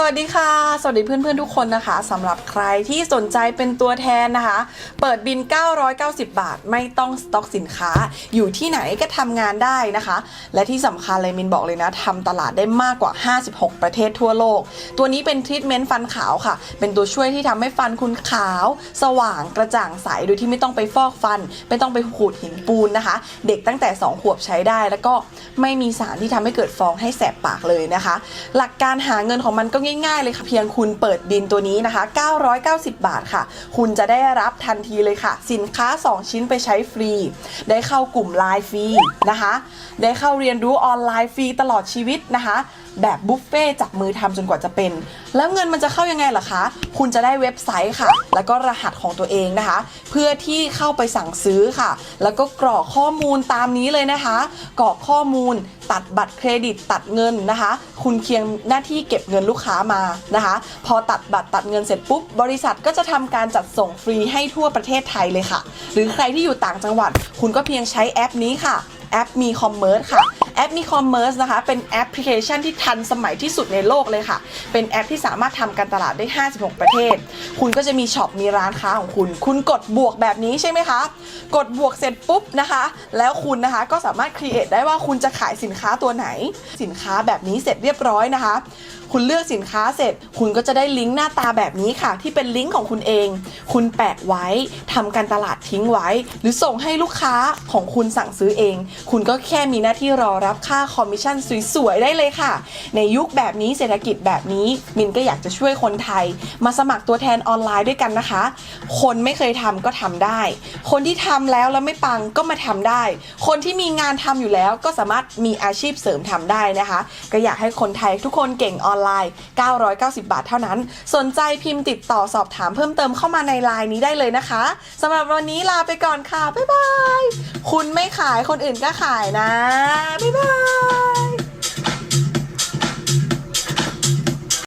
สวัสดีค่ะ สวัสดีเพื่อนๆทุกคนนะคะสำหรับใครที่สนใจเป็นตัวแทนนะคะ เปิดบิน 990 บาท ไม่ต้องสต็อกสินค้า อยู่ที่ไหนก็ทำงานได้นะคะ และที่สำคัญเลยมินบอกเลยนะทำตลาดได้มากกว่า 56 ประเทศทั่วโลก ตัวนี้เป็นทรีทเมนต์ฟันขาวค่ะ เป็นตัวช่วยที่ทำให้ฟันคุณขาว สว่างกระจ่างใสโดยที่ไม่ต้องไปฟอกฟัน ไม่ต้องไปขูดหินปูนนะคะ เด็กตั้งแต่ 2 ขวบใช้ได้ แล้วก็ไม่มีสารที่ทำให้เกิดฟองให้แสบปากเลยนะคะ หลักการหาเงินของมันก็ง่ายๆเลยค่ะ เพียงคุณเปิดบินตัวนี้นะคะ 990 บาทค่ะ คุณจะได้รับทันทีเลยค่ะ สินค้า 2 ชิ้นไปใช้ฟรี ได้เข้ากลุ่มไลน์ฟรีนะคะ ได้เข้าเรียนรู้ออนไลน์ฟรีตลอดชีวิตนะคะ แบบบุฟเฟ่จับมือทำจนกว่าจะเป็น แล้วเงินมันจะเข้ายังไงล่ะคะ คุณจะได้เว็บไซต์ค่ะ แล้วก็รหัสของตัวเองนะคะ เพื่อที่เข้าไปสั่งซื้อค่ะ แล้วก็กรอกข้อมูลตามนี้เลยนะคะ กรอกข้อมูล ตัดบัตรเครดิตตัดเงินนะคะ คุณเคียงหน้าที่เก็บเงินลูกค้ามานะคะ พอตัดบัตรตัดเงินเสร็จปุ๊บ บริษัทก็จะทำการจัดส่งฟรีให้ทั่วประเทศไทยเลยค่ะ หรือใครที่อยู่ต่างจังหวัด คุณก็เพียงใช้แอปนี้ค่ะ แอปมีคอมเมอร์สค่ะแอปมีคอมเมอร์สนะคะ เป็นแอปพลิเคชันที่ทันสมัยที่สุดในโลกเลยค่ะ เป็นแอปที่สามารถทำการตลาดได้ 56 ประเทศ คุณก็จะมีช็อปมีร้านค้าของคุณ คุณกดบวกแบบนี้ใช่ไหมคะ กดบวกเสร็จปุ๊บนะคะ แล้วคุณนะคะก็สามารถครีเอทได้ว่าคุณจะขายสินค้าตัวไหน สินค้าแบบนี้เสร็จเรียบร้อยนะคะ คุณเลือกสินค้าเสร็จ คุณก็จะได้ลิงก์หน้าตาแบบนี้ค่ะ ที่เป็นลิงก์ของคุณเอง คุณแปะไว้ทำการตลาดทิ้งไว้ หรือส่งให้ลูกค้าของคุณสั่งซื้อเอง คุณก็แค่มีหน้าที่รอรับค่าคอมมิชชั่นสวยๆได้เลยค่ะ ในยุคแบบนี้เศรษฐกิจแบบนี้มินก็อยากจะช่วยคนไทย มาสมัครตัวแทนออนไลน์ด้วยกันนะคะ คนไม่เคยทำก็ทำได้ คนที่ทำแล้วแล้วไม่ปังก็มาทำได้ คนที่มีงานทำอยู่แล้วก็สามารถมีอาชีพเสริมทำได้นะคะ ก็อยากให้คนไทยทุกคนเก่งออนอนไลน์ 990 บาทเท่านั้น สนใจพิมพ์ติดต่อสอบถามเพิ่มเติมเข้ามาในไลน์นี้ได้เลยนะคะสำหรับวันนี้ลาไปก่อนค่ะ บ๊ายบาย คุณไม่ขายคนอื่นก็ขายนะ บ๊ายบาย